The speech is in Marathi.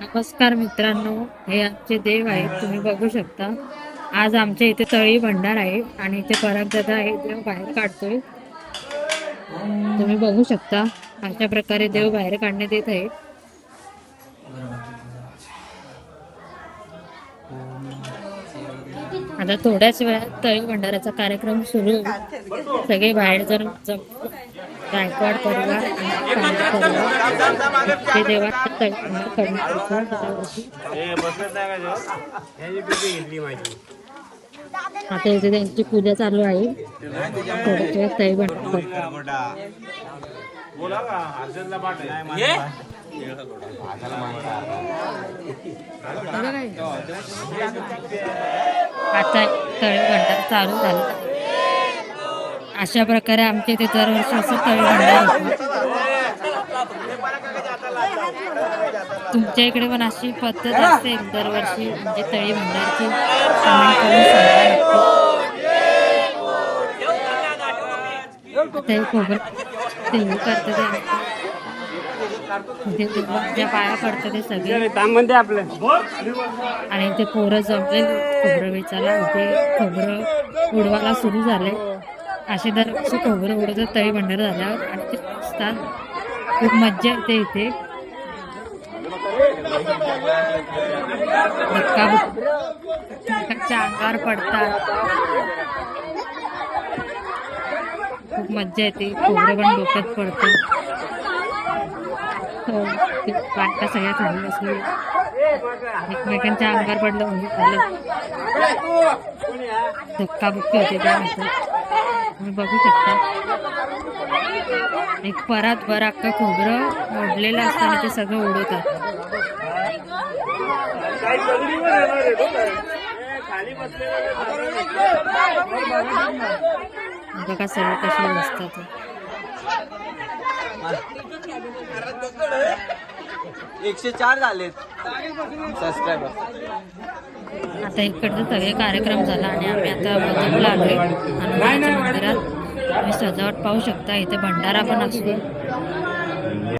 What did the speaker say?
नमस्कार मित्रांनो हे आमचे देव आहेत तुम्ही बघू शकता. आज आमच्या इथे तळी भंडार आहे आणि इथे पराग दादा आहे देव बाहेर काढतोय. तुम्ही बघू शकता अशा प्रकारे देव बाहेर काढण्यात येत आहे. आता थोड्याच वेळात तळी भंडाराचा कार्यक्रम सुरू सगळे बाहेर जर जम- गायकवाड परिवार ते हे आता इथे त्यांची पूजा चालू आहे. थोड्याच वेळात तळी भंडार आता तळी घंटा चालू झाला. अशा प्रकारे आमच्या इथे दरवर्षी असं तळी भंडार होतो. तुमच्या इकडे पण अशी पद्धत असेल दरवर्षी म्हणजे तळी भंडारची. कमेंट करून खोबरं करतं ते. इथे देवाच्या पाया पडतं ते सगळे. आपलं. आणि ते पोरं जमले खोबरं वेचायला. खोबरं उडवायला सुरू झाले. असे दरवर्षी खोबरं उडवतात तळी भंडार झाल्यावर आणि ते असतात खूप मज्जा येते इथे. धक्का धक्काच्या अंगावर पडतात. खूप मज्जा येते. खोबरं पण डोक्यात पडते. हो, सगळ्या खाली बसले एकमेकांच्या अंगावर पडलं म्हणजे झालं धक्काबुक्की होते त्यानंतर तुम्ही बघू शकता. एक परात भर अख्खा खोबरं असतं आणि ते सगळं उडवतात बघा सगळं कशी बसतात. एकशे चार झालेत. सबस्क्रायबर आता इकडचे सगळे कार्यक्रम झाला आणि आम्ही आता बदमला आलोय हनुमानाच्या मंदिरात. तुम्ही सजावट पाहू शकता इथे भंडारा पण असतो.